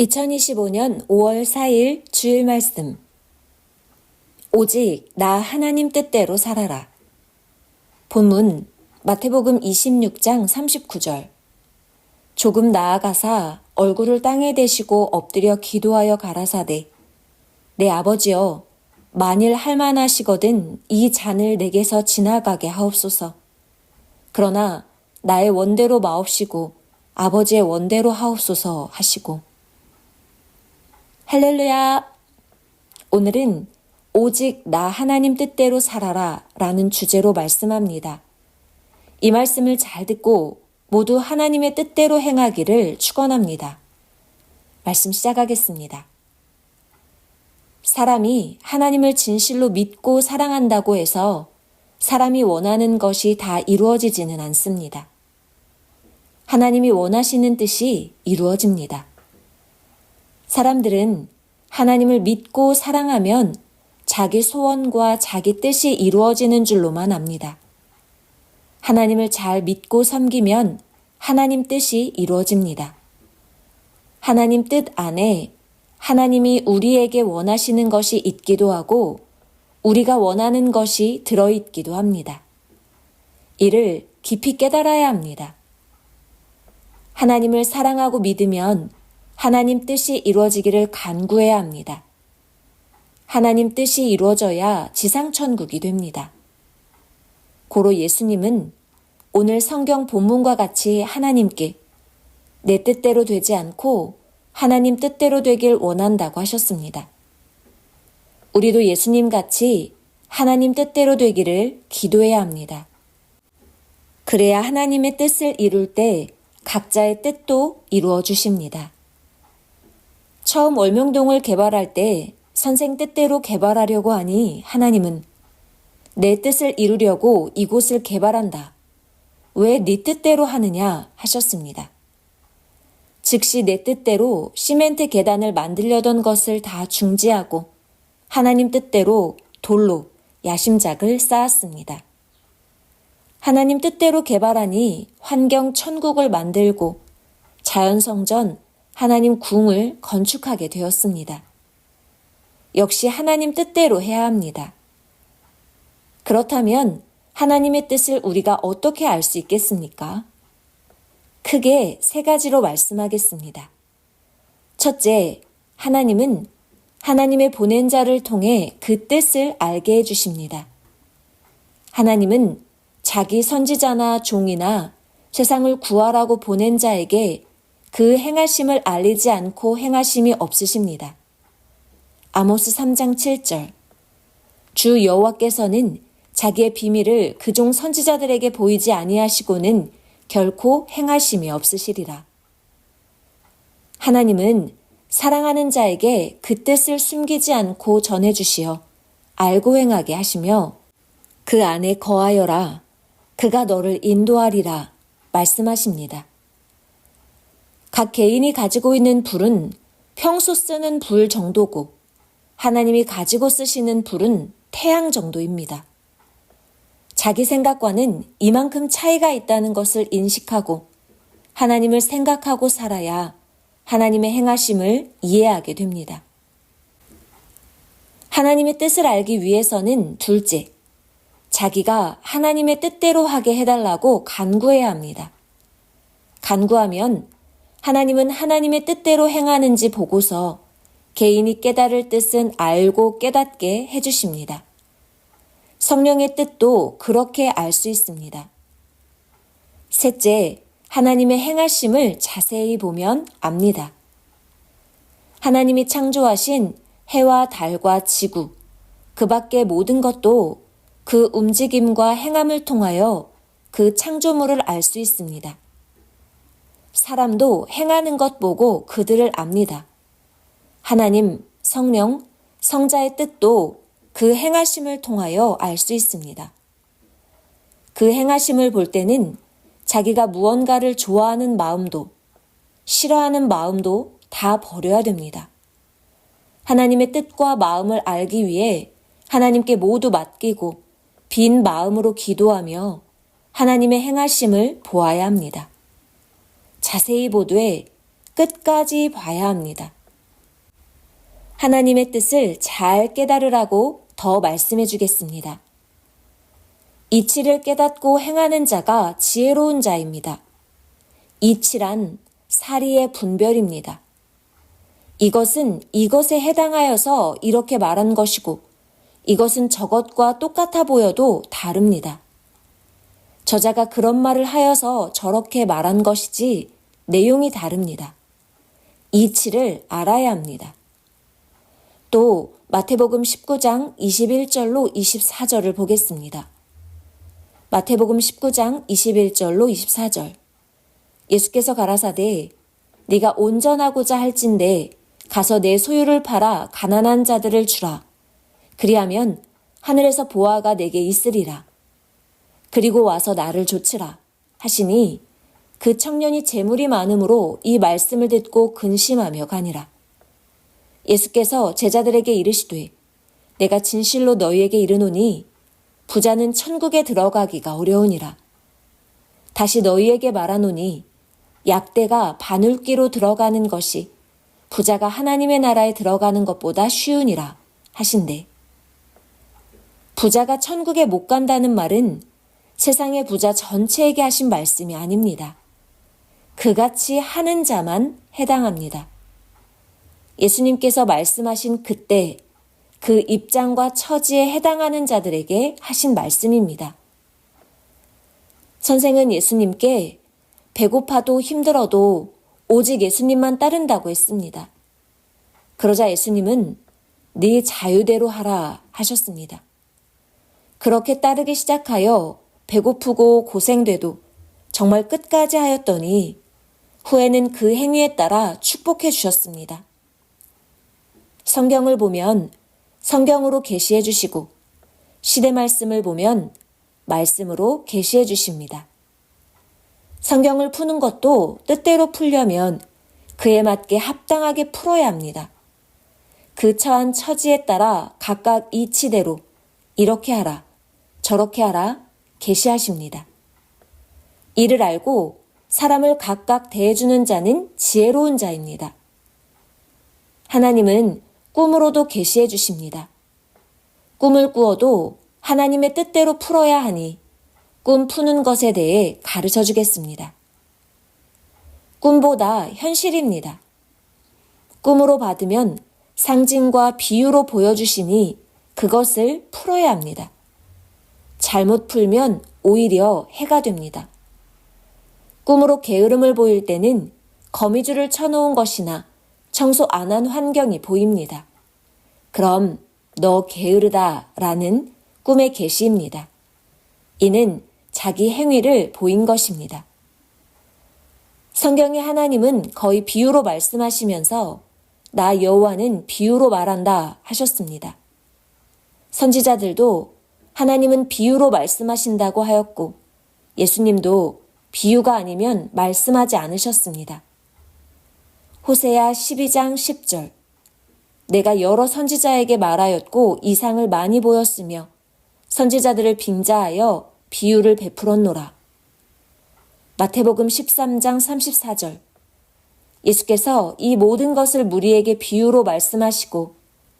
2025년 5월 4일 주일 말씀. 오직 나 하나님 뜻대로 살아라. 본문 마태복음 26장 39절. 조금 나아가사 얼굴을 땅에 대시고 엎드려 기도하여 가라사대. 내 아버지여, 만일 할만하시거든 이 잔을 내게서 지나가게 하옵소서. 그러나 나의 원대로 마옵시고 아버지의 원대로 하옵소서 하시고. 할렐루야! 오늘은 오직 나 하나님 뜻대로 살아라 라는 주제로 말씀합니다. 이 말씀을 잘 듣고 모두 하나님의 뜻대로 행하기를 축원합니다. 말씀 시작하겠습니다. 사람이 하나님을 진실로 믿고 사랑한다고 해서 사람이 원하는 것이 다 이루어지지는 않습니다. 하나님이 원하시는 뜻이 이루어집니다. 사람들은 하나님을 믿고 사랑하면 자기 소원과 자기 뜻이 이루어지는 줄로만 압니다. 하나님을 잘 믿고 섬기면 하나님 뜻이 이루어집니다. 하나님 뜻 안에 하나님이 우리에게 원하시는 것이 있기도 하고 우리가 원하는 것이 들어있기도 합니다. 이를 깊이 깨달아야 합니다. 하나님을 사랑하고 믿으면 하나님 뜻이 이루어지기를 간구해야 합니다. 하나님 뜻이 이루어져야 지상천국이 됩니다. 고로 예수님은 오늘 성경 본문과 같이 하나님께 내 뜻대로 되지 않고 하나님 뜻대로 되길 원한다고 하셨습니다. 우리도 예수님 같이 하나님 뜻대로 되기를 기도해야 합니다. 그래야 하나님의 뜻을 이룰 때 각자의 뜻도 이루어 주십니다. 처음 월명동을 개발할 때 선생 뜻대로 개발하려고 하니 하나님은 내 뜻을 이루려고 이곳을 개발한다. 왜 네 뜻대로 하느냐 하셨습니다. 즉시 내 뜻대로 시멘트 계단을 만들려던 것을 다 중지하고 하나님 뜻대로 돌로 야심작을 쌓았습니다. 하나님 뜻대로 개발하니 환경 천국을 만들고 자연성전 하나님 궁을 건축하게 되었습니다. 역시 하나님 뜻대로 해야 합니다. 그렇다면 하나님의 뜻을 우리가 어떻게 알 수 있겠습니까? 크게 세 가지로 말씀하겠습니다. 첫째, 하나님은 하나님의 보낸 자를 통해 그 뜻을 알게 해주십니다. 하나님은 자기 선지자나 종이나 세상을 구하라고 보낸 자에게 그 행하심을 알리지 않고 행하심이 없으십니다. 아모스 3장 7절 주 여호와께서는 자기의 비밀을 그종 선지자들에게 보이지 아니하시고는 결코 행하심이 없으시리라. 하나님은 사랑하는 자에게 그 뜻을 숨기지 않고 전해주시어 알고 행하게 하시며 그 안에 거하여라. 그가 너를 인도하리라. 말씀하십니다. 각 개인이 가지고 있는 불은 평소 쓰는 불 정도고 하나님이 가지고 쓰시는 불은 태양 정도입니다. 자기 생각과는 이만큼 차이가 있다는 것을 인식하고 하나님을 생각하고 살아야 하나님의 행하심을 이해하게 됩니다. 하나님의 뜻을 알기 위해서는 둘째, 자기가 하나님의 뜻대로 하게 해달라고 간구해야 합니다. 간구하면 하나님은 하나님의 뜻대로 행하는지 보고서 개인이 깨달을 뜻은 알고 깨닫게 해주십니다. 성령의 뜻도 그렇게 알 수 있습니다. 셋째, 하나님의 행하심을 자세히 보면 압니다. 하나님이 창조하신 해와 달과 지구, 그 밖의 모든 것도 그 움직임과 행함을 통하여 그 창조물을 알 수 있습니다. 사람도 행하는 것 보고 그들을 압니다. 하나님, 성령, 성자의 뜻도 그 행하심을 통하여 알 수 있습니다. 그 행하심을 볼 때는 자기가 무언가를 좋아하는 마음도 싫어하는 마음도 다 버려야 됩니다. 하나님의 뜻과 마음을 알기 위해 하나님께 모두 맡기고 빈 마음으로 기도하며 하나님의 행하심을 보아야 합니다. 자세히 보되 끝까지 봐야 합니다. 하나님의 뜻을 잘 깨달으라고 더 말씀해 주겠습니다. 이치를 깨닫고 행하는 자가 지혜로운 자입니다. 이치란 사리의 분별입니다. 이것은 이것에 해당하여서 이렇게 말한 것이고 이것은 저것과 똑같아 보여도 다릅니다. 저자가 그런 말을 하여서 저렇게 말한 것이지 내용이 다릅니다. 이치를 알아야 합니다. 또 마태복음 19장 21절로 24절을 보겠습니다. 마태복음 19장 21절로 24절. 예수께서 가라사대 네가 온전하고자 할진대 가서 내 소유를 팔아 가난한 자들을 주라. 그리하면 하늘에서 보아가 내게 있으리라. 그리고 와서 나를 조치라. 하시니 그 청년이 재물이 많으므로 이 말씀을 듣고 근심하며 가니라. 예수께서 제자들에게 이르시되 내가 진실로 너희에게 이르노니 부자는 천국에 들어가기가 어려우니라. 다시 너희에게 말하노니 약대가 바늘귀로 들어가는 것이 부자가 하나님의 나라에 들어가는 것보다 쉬우니라 하신대. 부자가 천국에 못 간다는 말은 세상의 부자 전체에게 하신 말씀이 아닙니다. 그같이 하는 자만 해당합니다. 예수님께서 말씀하신 그때 그 입장과 처지에 해당하는 자들에게 하신 말씀입니다. 선생은 예수님께 배고파도 힘들어도 오직 예수님만 따른다고 했습니다. 그러자 예수님은 네 자유대로 하라 하셨습니다. 그렇게 따르기 시작하여 배고프고 고생돼도 정말 끝까지 하였더니 후에는 그 행위에 따라 축복해 주셨습니다. 성경을 보면 성경으로 계시해 주시고 시대 말씀을 보면 말씀으로 계시해 주십니다. 성경을 푸는 것도 뜻대로 풀려면 그에 맞게 합당하게 풀어야 합니다. 그 처한 처지에 따라 각각 이치대로 이렇게 하라, 저렇게 하라 계시하십니다. 이를 알고 사람을 각각 대해주는 자는 지혜로운 자입니다. 하나님은 꿈으로도 계시해 주십니다. 꿈을 꾸어도 하나님의 뜻대로 풀어야 하니 꿈 푸는 것에 대해 가르쳐 주겠습니다. 꿈보다 현실입니다. 꿈으로 받으면 상징과 비유로 보여주시니 그것을 풀어야 합니다. 잘못 풀면 오히려 해가 됩니다. 꿈으로 게으름을 보일 때는 거미줄을 쳐놓은 것이나 청소 안 한 환경이 보입니다. 그럼 너 게으르다 라는 꿈의 계시입니다. 이는 자기 행위를 보인 것입니다. 성경의 하나님은 거의 비유로 말씀하시면서 나 여호와는 비유로 말한다 하셨습니다. 선지자들도 하나님은 비유로 말씀하신다고 하였고 예수님도 비유가 아니면 말씀하지 않으셨습니다. 호세야 12장 10절 내가 여러 선지자에게 말하였고 이상을 많이 보였으며 선지자들을 빙자하여 비유를 베풀었노라. 마태복음 13장 34절 예수께서 이 모든 것을 무리에게 비유로 말씀하시고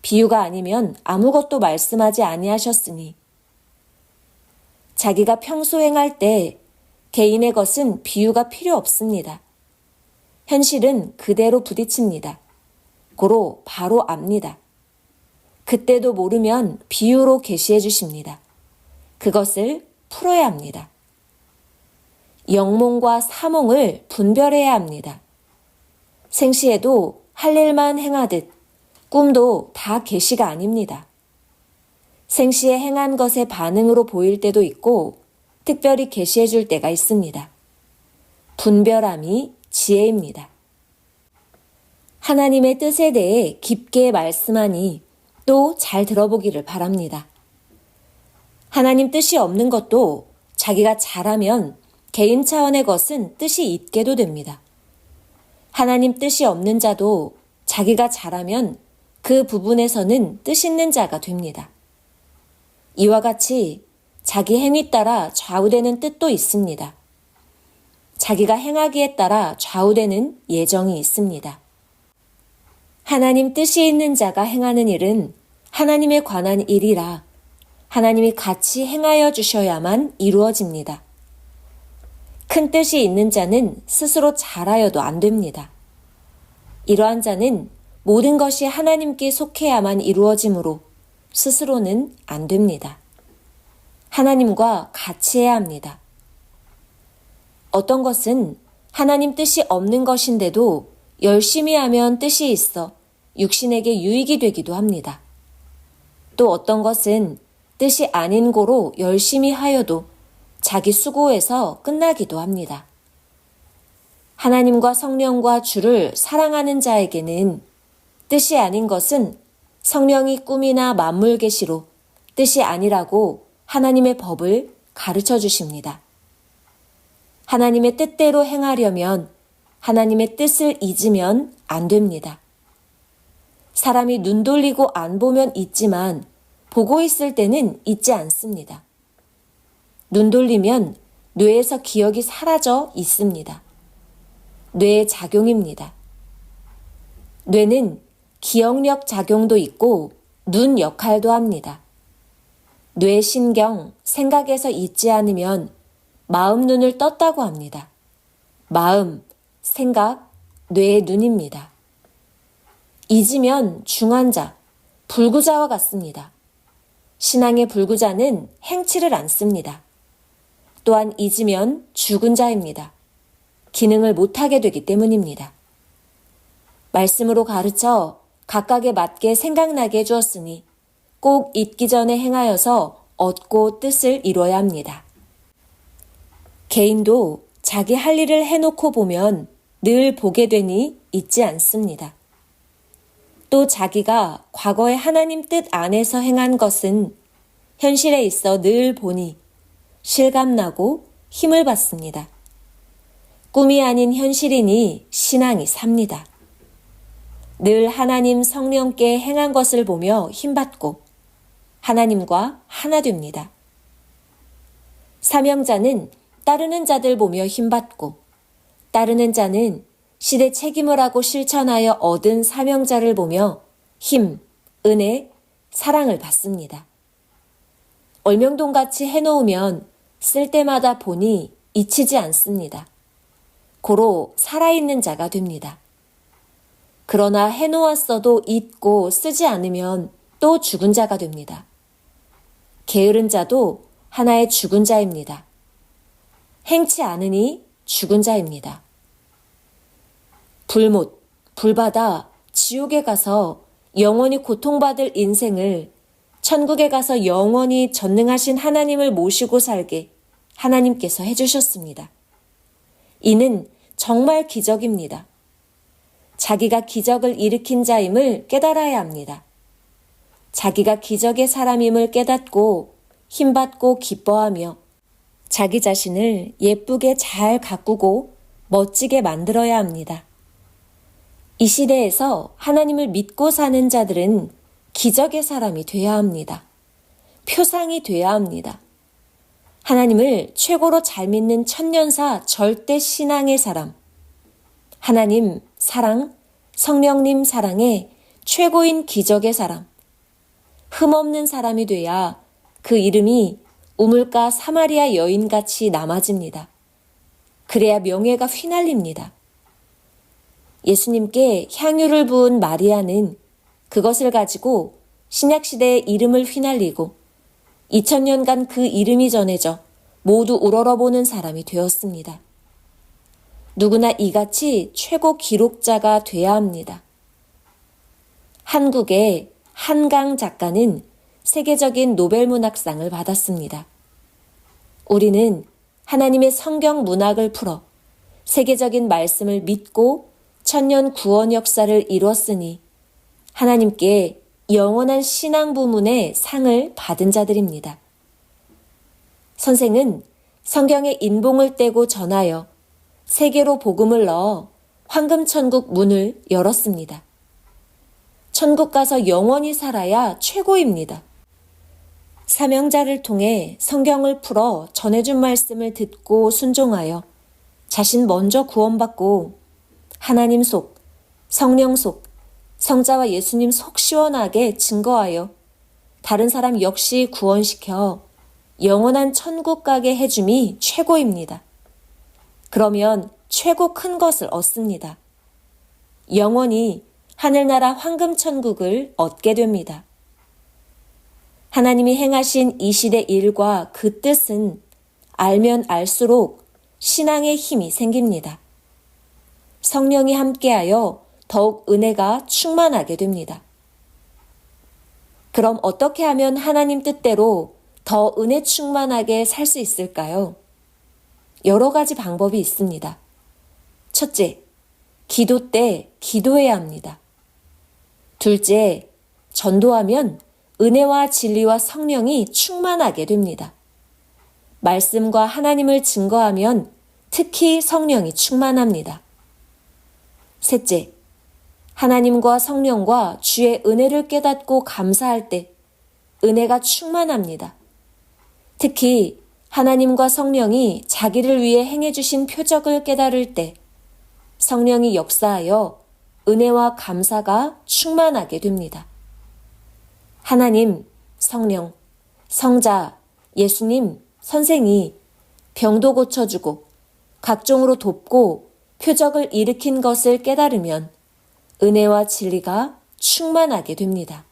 비유가 아니면 아무것도 말씀하지 아니하셨으니 자기가 평소 행할 때 개인의 것은 비유가 필요 없습니다. 현실은 그대로 부딪힙니다. 고로 바로 압니다. 그때도 모르면 비유로 계시해 주십니다. 그것을 풀어야 합니다. 영몽과 사몽을 분별해야 합니다. 생시에도 할 일만 행하듯 꿈도 다 계시가 아닙니다. 생시에 행한 것의 반응으로 보일 때도 있고 특별히 계시해 줄 때가 있습니다. 분별함이 지혜입니다. 하나님의 뜻에 대해 깊게 말씀하니 또 잘 들어보기를 바랍니다. 하나님 뜻이 없는 것도 자기가 잘하면 개인 차원의 것은 뜻이 있게도 됩니다. 하나님 뜻이 없는 자도 자기가 잘하면 그 부분에서는 뜻 있는 자가 됩니다. 이와 같이 자기 행위 따라 좌우되는 뜻도 있습니다. 자기가 행하기에 따라 좌우되는 예정이 있습니다. 하나님 뜻이 있는 자가 행하는 일은 하나님에 관한 일이라 하나님이 같이 행하여 주셔야만 이루어집니다. 큰 뜻이 있는 자는 스스로 잘하여도 안 됩니다. 이러한 자는 모든 것이 하나님께 속해야만 이루어지므로 스스로는 안 됩니다. 하나님과 같이 해야 합니다. 어떤 것은 하나님 뜻이 없는 것인데도 열심히 하면 뜻이 있어 육신에게 유익이 되기도 합니다. 또 어떤 것은 뜻이 아닌 고로 열심히 하여도 자기 수고에서 끝나기도 합니다. 하나님과 성령과 주를 사랑하는 자에게는 뜻이 아닌 것은 성령이 꿈이나 만물 계시로 뜻이 아니라고 하나님의 법을 가르쳐 주십니다. 하나님의 뜻대로 행하려면 하나님의 뜻을 잊으면 안 됩니다. 사람이 눈 돌리고 안 보면 잊지만 보고 있을 때는 잊지 않습니다. 눈 돌리면 뇌에서 기억이 사라져 있습니다. 뇌의 작용입니다. 뇌는 기억력 작용도 있고 눈 역할도 합니다. 뇌 신경, 생각에서 잊지 않으면 마음 눈을 떴다고 합니다. 마음, 생각, 뇌의 눈입니다. 잊으면 중환자, 불구자와 같습니다. 신앙의 불구자는 행치를 않습니다. 또한 잊으면 죽은 자입니다. 기능을 못하게 되기 때문입니다. 말씀으로 가르쳐 각각에 맞게 생각나게 해주었으니 꼭 잊기 전에 행하여서 얻고 뜻을 이뤄야 합니다. 개인도 자기 할 일을 해놓고 보면 늘 보게 되니 잊지 않습니다. 또 자기가 과거에 하나님 뜻 안에서 행한 것은 현실에 있어 늘 보니 실감나고 힘을 받습니다. 꿈이 아닌 현실이니 신앙이 삽니다. 늘 하나님 성령께 행한 것을 보며 힘받고 하나님과 하나 됩니다. 사명자는 따르는 자들 보며 힘받고 따르는 자는 시대 책임을 하고 실천하여 얻은 사명자를 보며 힘, 은혜, 사랑을 받습니다. 얼명동 같이 해놓으면 쓸 때마다 보니 잊히지 않습니다. 고로 살아있는 자가 됩니다. 그러나 해놓았어도 잊고 쓰지 않으면 또 죽은 자가 됩니다. 게으른 자도 하나의 죽은 자입니다. 행치 않으니 죽은 자입니다. 불못, 불받아 지옥에 가서 영원히 고통받을 인생을 천국에 가서 영원히 전능하신 하나님을 모시고 살게 하나님께서 해주셨습니다. 이는 정말 기적입니다. 자기가 기적을 일으킨 자임을 깨달아야 합니다. 자기가 기적의 사람임을 깨닫고 힘받고 기뻐하며 자기 자신을 예쁘게 잘 가꾸고 멋지게 만들어야 합니다. 이 시대에서 하나님을 믿고 사는 자들은 기적의 사람이 되어야 합니다. 표상이 되어야 합니다. 하나님을 최고로 잘 믿는 천년사 절대 신앙의 사람. 하나님 사랑, 성령님 사랑의 최고인 기적의 사람. 흠없는 사람이 돼야 그 이름이 우물가 사마리아 여인같이 남아집니다. 그래야 명예가 휘날립니다. 예수님께 향유를 부은 마리아는 그것을 가지고 신약시대의 이름을 휘날리고 2000년간 그 이름이 전해져 모두 우러러보는 사람이 되었습니다. 누구나 이같이 최고 기록자가 돼야 합니다. 한국의 한강 작가는 세계적인 노벨문학상을 받았습니다. 우리는 하나님의 성경 문학을 풀어 세계적인 말씀을 믿고 천년 구원 역사를 이뤘으니 하나님께 영원한 신앙 부문의 상을 받은 자들입니다. 선생은 성경의 인봉을 떼고 전하여 세계로 복음을 넣어 황금천국 문을 열었습니다. 천국 가서 영원히 살아야 최고입니다. 사명자를 통해 성경을 풀어 전해준 말씀을 듣고 순종하여 자신 먼저 구원받고 하나님 속, 성령 속, 성자와 예수님 속 시원하게 증거하여 다른 사람 역시 구원시켜 영원한 천국 가게 해줌이 최고입니다. 그러면 최고 큰 것을 얻습니다. 영원히 하늘나라 황금천국을 얻게 됩니다. 하나님이 행하신 이 시대 일과 그 뜻은 알면 알수록 신앙의 힘이 생깁니다. 성령이 함께하여 더욱 은혜가 충만하게 됩니다. 그럼 어떻게 하면 하나님 뜻대로 더 은혜 충만하게 살 수 있을까요? 여러 가지 방법이 있습니다. 첫째, 기도 때 기도해야 합니다. 둘째, 전도하면 은혜와 진리와 성령이 충만하게 됩니다. 말씀과 하나님을 증거하면 특히 성령이 충만합니다. 셋째, 하나님과 성령과 주의 은혜를 깨닫고 감사할 때 은혜가 충만합니다. 특히 하나님과 성령이 자기를 위해 행해주신 표적을 깨달을 때 성령이 역사하여 은혜와 감사가 충만하게 됩니다. 하나님, 성령, 성자, 예수님, 선생이 병도 고쳐주고 각종으로 돕고 표적을 일으킨 것을 깨달으면 은혜와 진리가 충만하게 됩니다.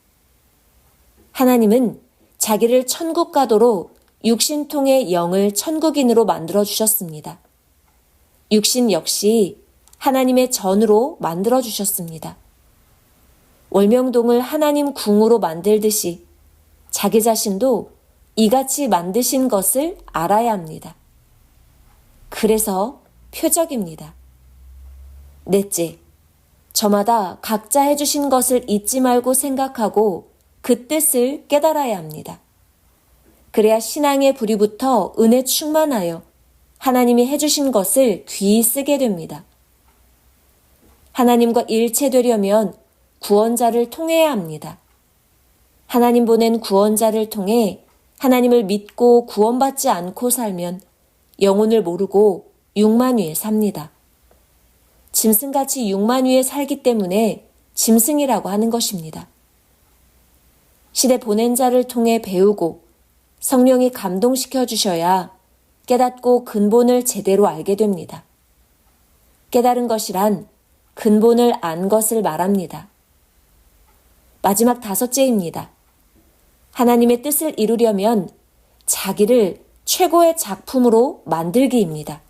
하나님은 자기를 천국 가도록 육신 통해 영을 천국인으로 만들어 주셨습니다. 육신 역시 하나님의 전으로 만들어 주셨습니다. 월명동을 하나님 궁으로 만들듯이 자기 자신도 이같이 만드신 것을 알아야 합니다. 그래서 표적입니다. 넷째, 저마다 각자 해주신 것을 잊지 말고 생각하고 그 뜻을 깨달아야 합니다. 그래야 신앙의 붙어 은혜 충만하여 하나님이 해주신 것을 귀히 쓰게 됩니다. 하나님과 일체되려면 구원자를 통해야 합니다. 하나님 보낸 구원자를 통해 하나님을 믿고 구원받지 않고 살면 영혼을 모르고 육만 위에 삽니다. 짐승같이 육만 위에 살기 때문에 짐승이라고 하는 것입니다. 시대 보낸 자를 통해 배우고 성령이 감동시켜 주셔야 깨닫고 근본을 제대로 알게 됩니다. 깨달은 것이란 근본을 안 것을 말합니다. 마지막 다섯째입니다. 하나님의 뜻을 이루려면 자기를 최고의 작품으로 만들기입니다.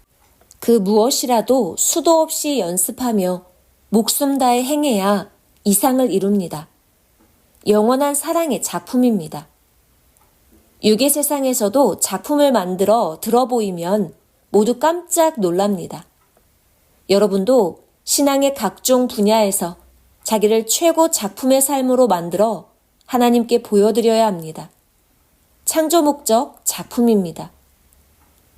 그 무엇이라도 수도 없이 연습하며 목숨 다해 행해야 이상을 이룹니다. 영원한 사랑의 작품입니다. 유괴 세상에서도 작품을 만들어 들어 보이면 모두 깜짝 놀랍니다. 여러분도 신앙의 각종 분야에서 자기를 최고 작품의 삶으로 만들어 하나님께 보여드려야 합니다. 창조 목적 작품입니다.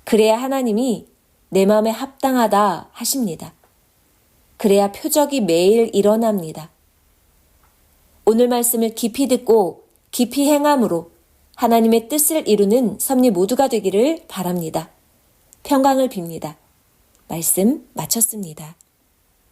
그래야 하나님이 내 마음에 합당하다 하십니다. 그래야 표적이 매일 일어납니다. 오늘 말씀을 깊이 듣고 깊이 행함으로 하나님의 뜻을 이루는 섭리 모두가 되기를 바랍니다. 평강을 빕니다. 말씀 마쳤습니다.